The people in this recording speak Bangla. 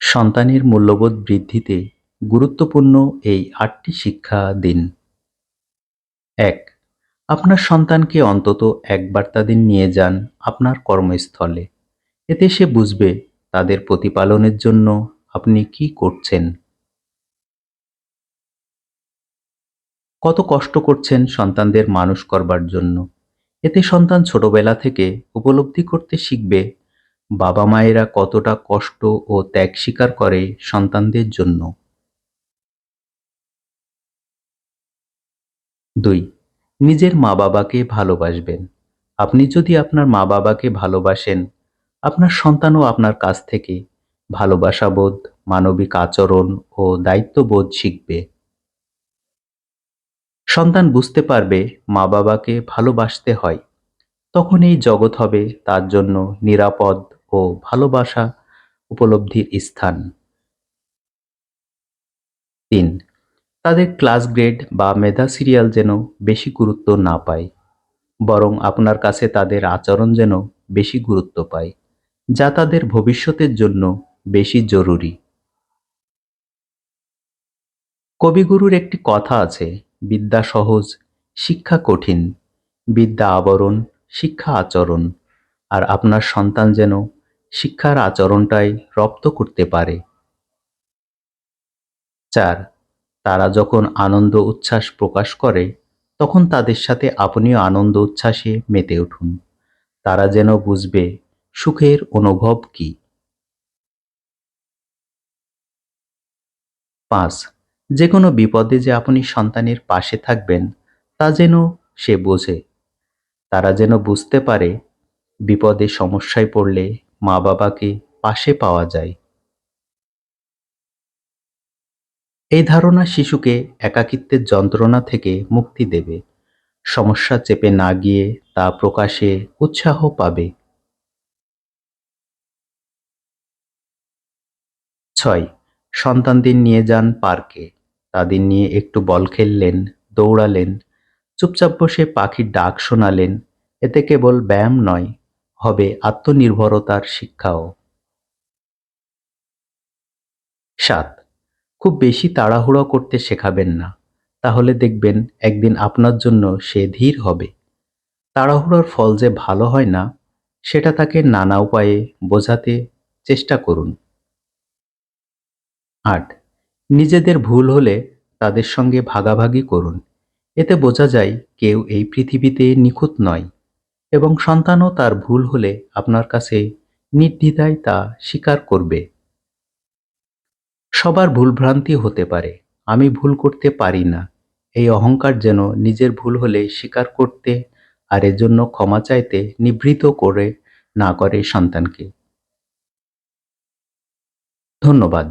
সন্তানের মূল্যবোধ বৃদ্ধিতে গুরুত্বপূর্ণ এই আটটি শিক্ষা দিন। এক, আপনার সন্তানকে অন্তত একবার তাদের নিয়ে যান আপনার কর্মস্থলে। এতে সে বুঝবে তাদের প্রতিপালনের জন্য আপনি কি করছেন। কত কষ্ট করছেন সন্তানদের মানুষ করবার জন্য। এতে সন্তান ছোটবেলা থেকে উপলব্ধি করতে শিখবে বাবা মায়েরা কতটা কষ্ট ও ত্যাগ স্বীকার করে সন্তানদের জন্য। দুই, নিজের মা বাবাকে ভালোবাসবেন। আপনি যদি আপনার মা বাবাকে ভালোবাসেন, আপনার সন্তানও আপনার কাছ থেকে ভালোবাসাবোধ, মানবিক আচরণ ও দায়িত্ববোধ শিখবে। সন্তান বুঝতে পারবে মা বাবাকে ভালোবাসতে হয়, তখন এই জগৎ হবে তার জন্য নিরাপদ ও ভালোবাসা উপলব্ধির স্থান। তিন, তাদের ক্লাস গ্রেড বা মেধা সিরিয়াল যেন বেশি গুরুত্ব না পায়, বরং আপনার কাছে তাদের আচরণ যেন বেশি গুরুত্ব পায়, যা তাদের ভবিষ্যতের জন্য বেশি জরুরি। কবিগুরুর একটি কথা আছে, বিদ্যা সহজ, শিক্ষা কঠিন, বিদ্যা আবরণ, শিক্ষা আচরণ। আর আপনার সন্তান যেন শিক্ষার আচরণটাই রপ্ত করতে পারে। চার, তারা যখন আনন্দ উচ্ছ্বাস প্রকাশ করে, তখন তাদের সাথে আপনিও আনন্দ উচ্ছ্বাসে মেতে উঠুন। তারা যেন বুঝবে, সুখের অনুভব কি। পাঁচ যে কোনো বিপদে যে আপনি সন্তানের পাশে থাকবেন, তা যেন সে বোঝে। তারা যেন বুঝতে পারে, বিপদে সমস্যায় পড়লে মা বাবাকে পাশে পাওয়া যায়। এই ধারণা শিশুকে একাকিত্বের যন্ত্রণা থেকে মুক্তি দেবে। সমস্যা চেপে না গিয়ে তা প্রকাশে উৎসাহ পাবে। ছয়, সন্তানদের নিয়ে যান পার্কে। তাদের নিয়ে একটু বল খেললেন, দৌড়ালেন, চুপচাপ বসে পাখির ডাক শোনালেন। এতে কেবল ব্যায়াম নয় হবে আত্মনির্ভরতার শিক্ষাও। সাত, খুব বেশি তাড়াহুড়ো করতে শেখাবেন না। তাহলে দেখবেন একদিন আপনার জন্য সে ধীর হবে। তাড়াহুড়োর ফল যে ভালো হয় না, সেটা তাকে নানা উপায়ে বোঝাতে চেষ্টা করুন। আট, নিজেদের ভুল হলে তাদের সঙ্গে ভাগাভাগি করুন। এতে বোঝা যায় কেউ এই পৃথিবীতে নিখুঁত নয়। এবং সন্তানও তার ভুল হলে আপনার কাছে নির্দ্বিধায় তা স্বীকার করবে। সবার ভুলভ্রান্তি হতে পারে, আমি ভুল করতে পারি না। এই অহংকার যেন নিজের ভুল হলে স্বীকার করতে আর এজন্য ক্ষমা চাইতে নিবৃত করে না করে সন্তানকে। ধন্যবাদ।